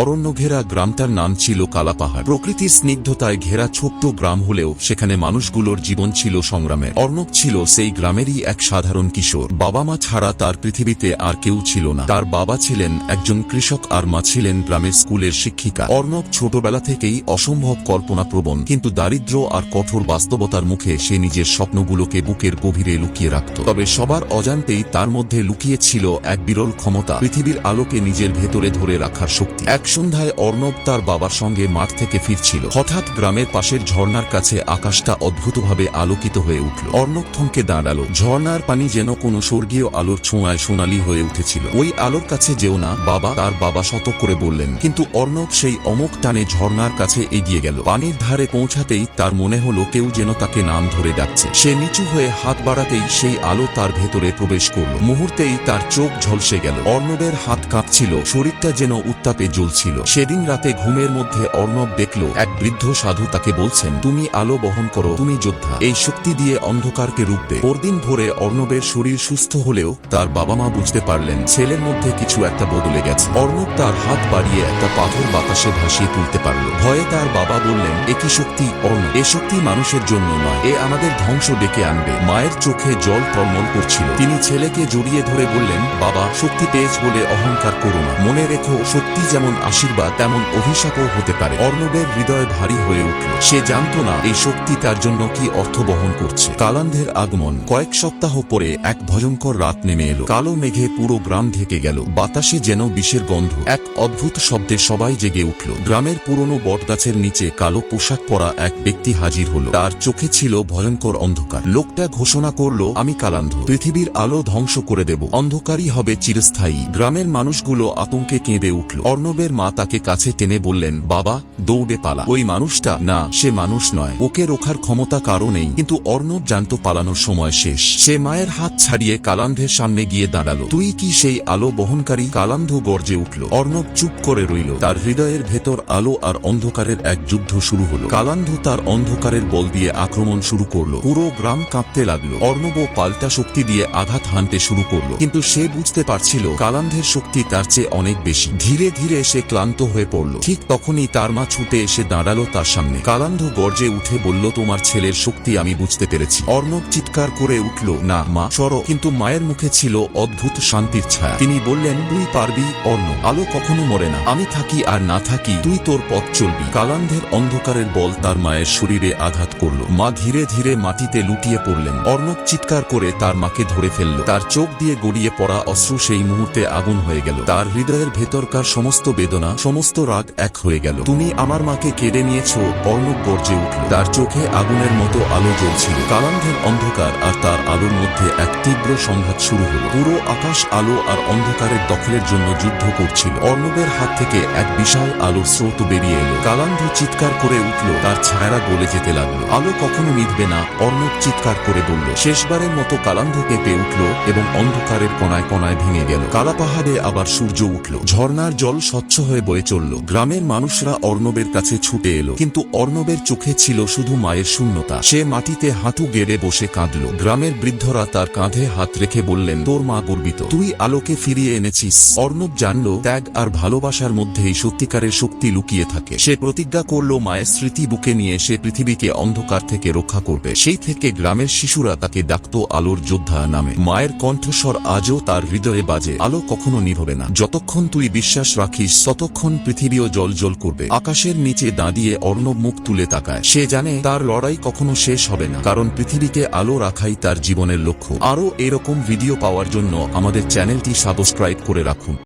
অরণ্য ঘেরা গ্রামটার নাম ছিল কালাপাহাড়। প্রকৃতির স্নিগ্ধতায় ঘেরা ছোট্ট গ্রাম হলেও সেখানে মানুষগুলোর জীবন ছিল সংগ্রামে অর্ণব ছিল সেই গ্রামেরই এক সাধারণ কিশোর। বাবা মা ছাড়া তার পৃথিবীতে আর কেউ ছিল না। তার বাবা ছিলেন একজন কৃষক আর মা ছিলেন গ্রামের স্কুলের শিক্ষিকা। অর্ণব ছোটবেলা থেকেই অসম্ভব কল্পনা প্রবণ কিন্তু দারিদ্র আর কঠোর বাস্তবতার মুখে সে নিজের স্বপ্নগুলোকে বুকের গভীরে লুকিয়ে রাখত। তবে সবার অজান্তেই তার মধ্যে লুকিয়ে ছিল এক বিরল ক্ষমতা, পৃথিবীর আলোকে নিজের ভেতরে ধরে রাখার শক্তি। এক সন্ধ্যায় অর্ণব তার বাবার সঙ্গে মাঠ থেকে ফিরছিল। হঠাৎ গ্রামের পাশের ঝর্ণার কাছে আকাশটা অদ্ভুতভাবে আলোকিত হয়ে উঠল। অর্ণব থমকে দাঁড়াল। ঝর্ণার পানি যেন কোনো স্বর্গীয় আলোর ছোঁয়ায় সোনালী হয়ে উঠেছিল। ওই আলোর কাছে যেও না, বাবা তার বাবা শত করে বললেন। কিন্তু অর্ণব সেই অমক টানে ঝর্ণার কাছে এগিয়ে গেল। পানির ধারে পৌঁছাতেই তার মনে হলো কেউ যেন তাকে নাম ধরে ডাকছে। সে নিচু হয়ে হাত বাড়াতেই সেই আলো তার ভেতরে প্রবেশ করল। মুহূর্তেই তার চোখ ঝলসে গেল। অর্ণবের হাত কাঁপছিল। শরীরটা যেন উত্তাপে জ্বলছিল সেদিন রাতে ঘুমের মধ্যে অর্ণব দেখল, এক বৃদ্ধ সাধু তাকে বলছেন, তুমি আলো বহন করো, তুমি যোদ্ধা। এই শক্তি দিয়ে অন্ধকারকে রুখবে পরদিন ভোরে অর্ণবের শরীর সুস্থ হলেও তার বাবা মা বুঝতে পারলেন, ছেলের মধ্যে কিছু একটা বদলে গেছে। অর্ণব তার হাত বাড়িয়ে একটা পাথর বাতাসে ভাসিয়ে তুলতে পারল। ভয়ে তার বাবা বললেন, একই শক্তি অর্ণব, এ শক্তি মানুষের জন্য নয়, এ আমাদের ধ্বংস ডেকে আনবে। মায়ের চোখে জল টলমল করছিল। তিনি ছেলেকে জড়িয়ে ধরে বললেন, বাবা, শক্তি পেয়েছ বলে অহংকার করো না। মনে রেখো, শক্তি যেমন আশীর্বাদ তেমন অভিশাপও হতে পারে। অর্ণবের হৃদয় ভারী হয়ে উঠল। সে জানত না এই শক্তি তার জন্য কি অর্থ বহন করছে। কালান্ধের আগমন কয়েক সপ্তাহ পরে এক ভয়ঙ্কর রাত নেমে এলো। কালো মেঘে পুরো গ্রাম ঢেকে গেল। বাতাসে যেন বিষের গন্ধ। এক অদ্ভুত শব্দে সবাই জেগে উঠল। গ্রামের পুরনো বটগাছের নিচে কালো পোশাক পরা এক ব্যক্তি হাজির হলো। তার চোখে ছিল ভয়ঙ্কর অন্ধকার। লোকটা ঘোষণা করল, আমি কালান্ধ। পৃথিবীর আলো ধ্বংস করে দেব। অন্ধকারই হবে চিরস্থায়ী। গ্রামের মানুষগুলো আতঙ্কে কেঁদে উঠল। অর্ণবের মা তাকে কাছে টেনে বললেন, বাবা, দৌড়ে পালা। ওই মানুষটা? না, সে মানুষ নয়। ওকে রোখার ক্ষমতা কারও নেই, কিন্তু অর্ণব জানত পালানোর সময় শেষ। সে মায়ের হাত ছাড়িয়ে কালান্ধের সামনে গিয়ে দাঁড়াল। তুই কি সেই আলো বহনকারী? কালান্ধ গর্জে উঠল। অর্ণব চুপ করে রইল। তার হৃদয়ের ভেতর আলো আর অন্ধকারের এক যুদ্ধ শুরু হলো। কালান্ধ তার অন্ধকারের বল দিয়ে আক্রমণ শুরু করল। পুরো গ্রাম কাঁপতে লাগল। অর্ণব পাল্টা শক্তি দিয়ে আঘাত হানতে শুরু করল। কিন্তু সে বুঝতে পারছিল, কালান্ধের শক্তি তার চেয়ে অনেক বেশি। ধীরে ধীরে সে ক্লান্ত হয়ে পড়ল। ঠিক তখনই তার মা ছুটে এসে দাঁড়াল তার সামনে। কালান্ধ গর্জে উঠে বলল, তোমার ছেলের শক্তি আমি বুঝতে পেরেছি। অর্ণব চিৎকার করে উঠল, না, মা, সরো। কিন্তু মায়ের মুখে ছিল অদ্ভুত শান্তির ছায়া। তিনি বললেন, তুই পারবি অর্ণ আলো কখনো মরে না। আমি থাকি আর না থাকি, তুই তোর পথ চলবি। কালান্ধের অন্ধকারের বল তার মায়ের শরীরে আঘাত করল। মা ধীরে ধীরে মাটিতে লুটিয়ে পড়লেন। অর্ণব চিৎকার করে তার মাকে ধরে ফেলল। তার চোখ দিয়ে গড়িয়ে পড়া অশ্রু সেই মুহূর্তে আগুন হয়ে গেল। তার হৃদয়ের ভেতরকার সমস্ত বেদনা, সমস্ত রাগ এক হয়ে গেল। তুমি আমার মাকে কেড়ে নিয়েছ, অর্ণব গর্জে উঠল। তার চোখে আগুনের মতো আলো জ্বলছিল। কালান্ধের অন্ধকার আর তার আলোর মধ্যে এক তীব্র সংঘাত শুরু হলো। পুরো আকাশ আলো আর অন্ধকারের দখলের জন্য যুদ্ধ করছিল। অর্ণবের হাত থেকে এক বিশাল আলোর স্রোত বেরিয়ে এলো। কালান্ধ চিৎকার করে উঠল, তার ছায়ারা গলে যেতে লাগল। আলো কখনো মিটবে না, অর্ণব চিৎকার করে বলল। শেষবারের মতো কালান্ধ কেঁপে উঠল এবং অন্ধকারের কণায় কণায় ভেঙে গেল। কালা পাহাড়ে আবার সূর্য উঠল। ঝর্ণার জল স্বচ্ছ হয়ে বয়ে চলল। গ্রামের মানুষরা অর্ণবের কাছে ছুটে এলো, কিন্তু অর্ণবের চোখে ছিল শুধু মায়ের শূন্যতা। সে মাটিতে হাঁটু গেড়ে বসে কাঁদল। গ্রামের বৃদ্ধরা তার কাঁধে হাত রেখে বললেন, তোর মা গর্বিত। তুই আলোকে ফিরিয়ে এনেছিস অর্ণব জানল, ত্যাগ আর ভালোবাসার মধ্যেই সত্যিকারের শক্তি লুকিয়ে থাকে। সে প্রতিজ্ঞা করল, মায়ের স্মৃতি বুকে নিয়ে সে পৃথিবীকে অন্ধকার থেকে রক্ষা করবে সেই থেকে গ্রামের শিশুরা তাকে ডাকত আলোর যোদ্ধা নামে। মায়ের কণ্ঠস্বর আজও তার হৃদয়ে বাজে। আলো কখনো নিভবে না। যতক্ষণ তুই বিশ্বাস রাখিস ততক্ষণ পৃথিবীও জল জল করবে। আকাশের নিচে দাঁড়িয়ে অর্ণব মুখ তুলে তাকায়। সে জানে তার লড়াই কখনো শেষ হবে না, কারণ পৃথিবীকে আলো রাখাই তার জীবনের লক্ষ্য। আরও এরকম ভিডিও পাওয়ার জন্য আমাদের চ্যানেলটি সাবস্ক্রাইব করে রাখুন।